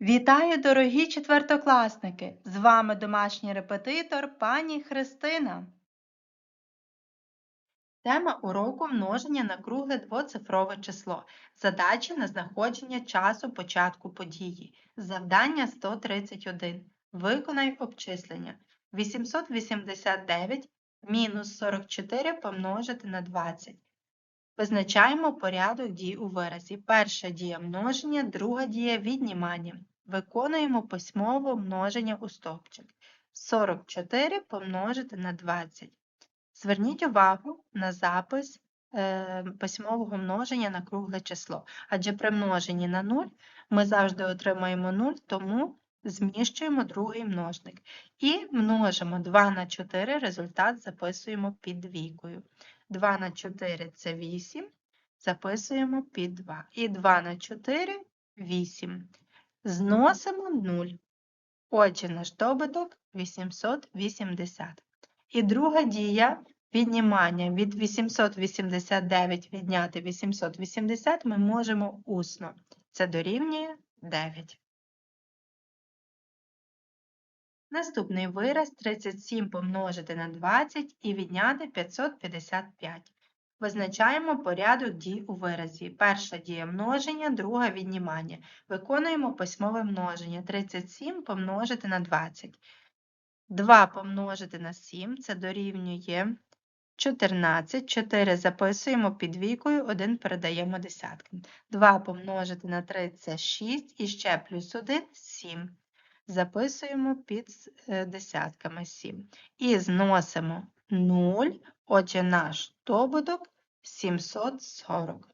Вітаю, дорогі четвертокласники! З вами домашній репетитор пані Христина. Тема уроку множення на кругле двоцифрове число. Задачі на знаходження часу початку події. Завдання 131. Виконай обчислення. 889 мінус 44 помножити на 20. Визначаємо порядок дій у виразі. Перша дія множення, друга дія віднімання. Виконуємо письмове множення у стовпчик. 44 помножити на 20. Зверніть увагу на запис е, письмового множення на кругле число. Адже при множенні на 0 ми завжди отримаємо 0, тому зміщуємо другий множник. І множимо 2 на 4, результат записуємо під двійкою. 2 на 4 це 8, записуємо під 2. І 2 на 4 8. Зносимо 0. Отже, наш добуток 880. І друга дія віднімання від 889 відняти 880 ми можемо усно. Це дорівнює 9. Наступний вираз 37 помножити на 20 і відняти 555. Визначаємо порядок дій у виразі. Перша дія множення, друга віднімання. Виконуємо письмове множення. 37 помножити на 20. 2 помножити на 7 це дорівнює 14. 4 записуємо під двійкою, 1 передаємо десяткам. 2 помножити на 3 це 6 і ще плюс 1 7 записуємо під е, десятками 7. І зносимо 0, отже, наш добуток 740.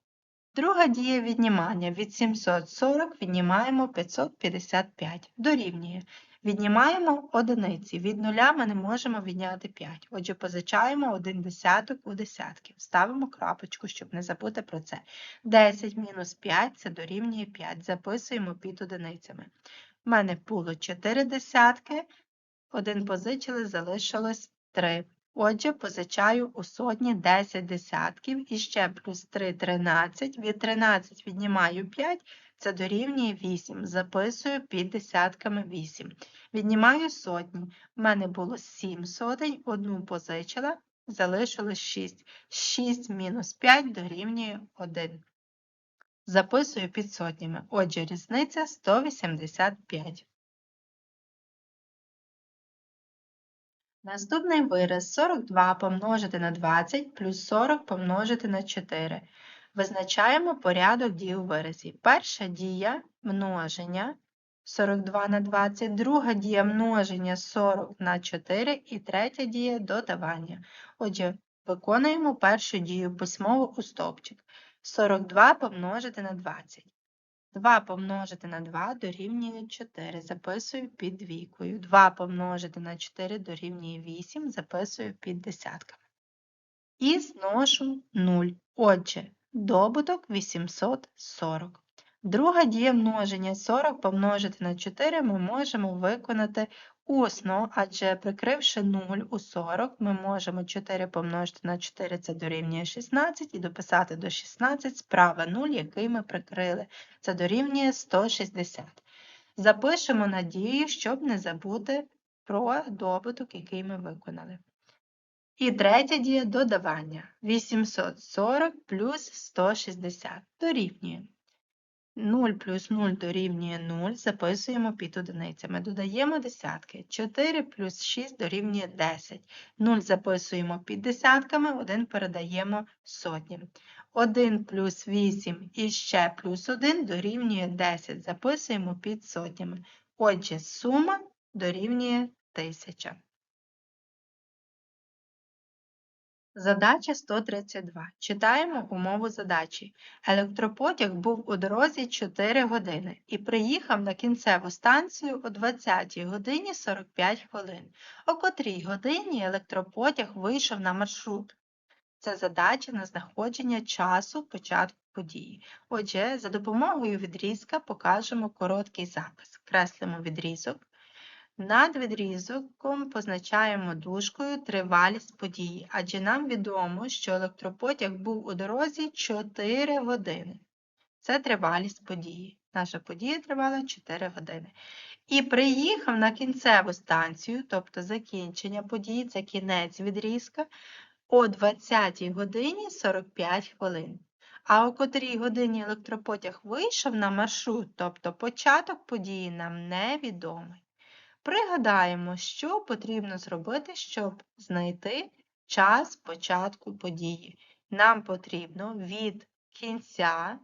Друга дія віднімання. Від 740 віднімаємо 555. Дорівнює. Віднімаємо одиниці. Від нуля ми не можемо відняти 5. Отже, позичаємо один десяток у десятків. Ставимо крапочку, щоб не забути про це. 10 мінус 5 це дорівнює 5. Записуємо під одиницями. У мене було 4 десятки, один позичили, залишилось 3. Отже, позичаю у сотні 10 десятків і ще плюс 3 13. Від 13 віднімаю 5, це дорівнює 8. Записую під десятками 8. Віднімаю сотні. У мене було 7 сотень, одну позичила, залишилось 6. 6 мінус 5 дорівнює 1. Записую під сотнями. Отже, різниця 185. Наступний вираз 42 помножити на 20 плюс 40 помножити на 4. Визначаємо порядок дій у виразі. Перша дія множення 42 на 20, друга дія множення 40 на 4 і третя дія додавання. Отже, виконуємо першу дію письмово у стовпчик. 42 помножити на 20. 2 помножити на 2 дорівнює 4. Записую під двійкою. 2 помножити на 4 дорівнює 8. Записую під десятками. І зношу 0. Отже, добуток 840. Друга дія множення 40 помножити на 4 ми можемо виконати усно, адже прикривши 0 у 40, ми можемо 4 помножити на 4, це дорівнює 16, і дописати до 16 справа 0, який ми прикрили. Це дорівнює 160. Запишемо надію, щоб не забути про добуток, який ми виконали. І третя дія додавання. 840 плюс 160 дорівнює. 0 плюс 0 дорівнює 0, записуємо під одиницями. Додаємо десятки. 4 плюс 6 дорівнює 10. 0 записуємо під десятками, 1 передаємо сотням. 1 плюс 8 і ще плюс 1 дорівнює 10. Записуємо під сотнями. Отже, сума дорівнює 1000. Задача 132. Читаємо умову задачі. Електропотяг був у дорозі 4 години і приїхав на кінцеву станцію о 20 годині 45 хвилин. О котрій годині електропотяг вийшов на маршрут. Це задача на знаходження часу початку події. Отже, за допомогою відрізка покажемо короткий запис. Креслимо відрізок. Над відрізком позначаємо дужкою тривалість події, адже нам відомо, що електропотяг був у дорозі 4 години. Це тривалість події. Наша подія тривала 4 години. І приїхав на кінцеву станцію, тобто закінчення події, це кінець відрізка, о 20 годині 45 хвилин. А о котрій годині електропотяг вийшов на маршрут, тобто початок події нам невідомий. Пригадаємо, що потрібно зробити, щоб знайти час початку події. Нам потрібно від кінця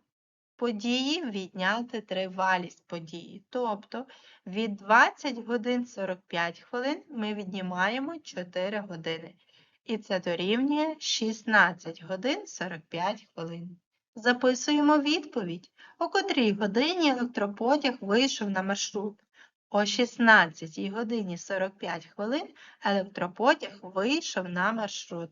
події відняти тривалість події. Тобто від 20 годин 45 хвилин ми віднімаємо 4 години. І це дорівнює 16 годин 45 хвилин. Записуємо відповідь, о котрій годині електропотяг вийшов на маршрут. О 16 годині 45 хвилин електропотяг вийшов на маршрут.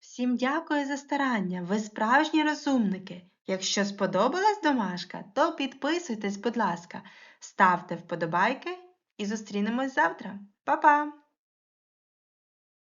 Всім дякую за старання, ви справжні розумники. Якщо сподобалась домашка, то підписуйтесь, будь ласка, ставте вподобайки і зустрінемось завтра. Па-па!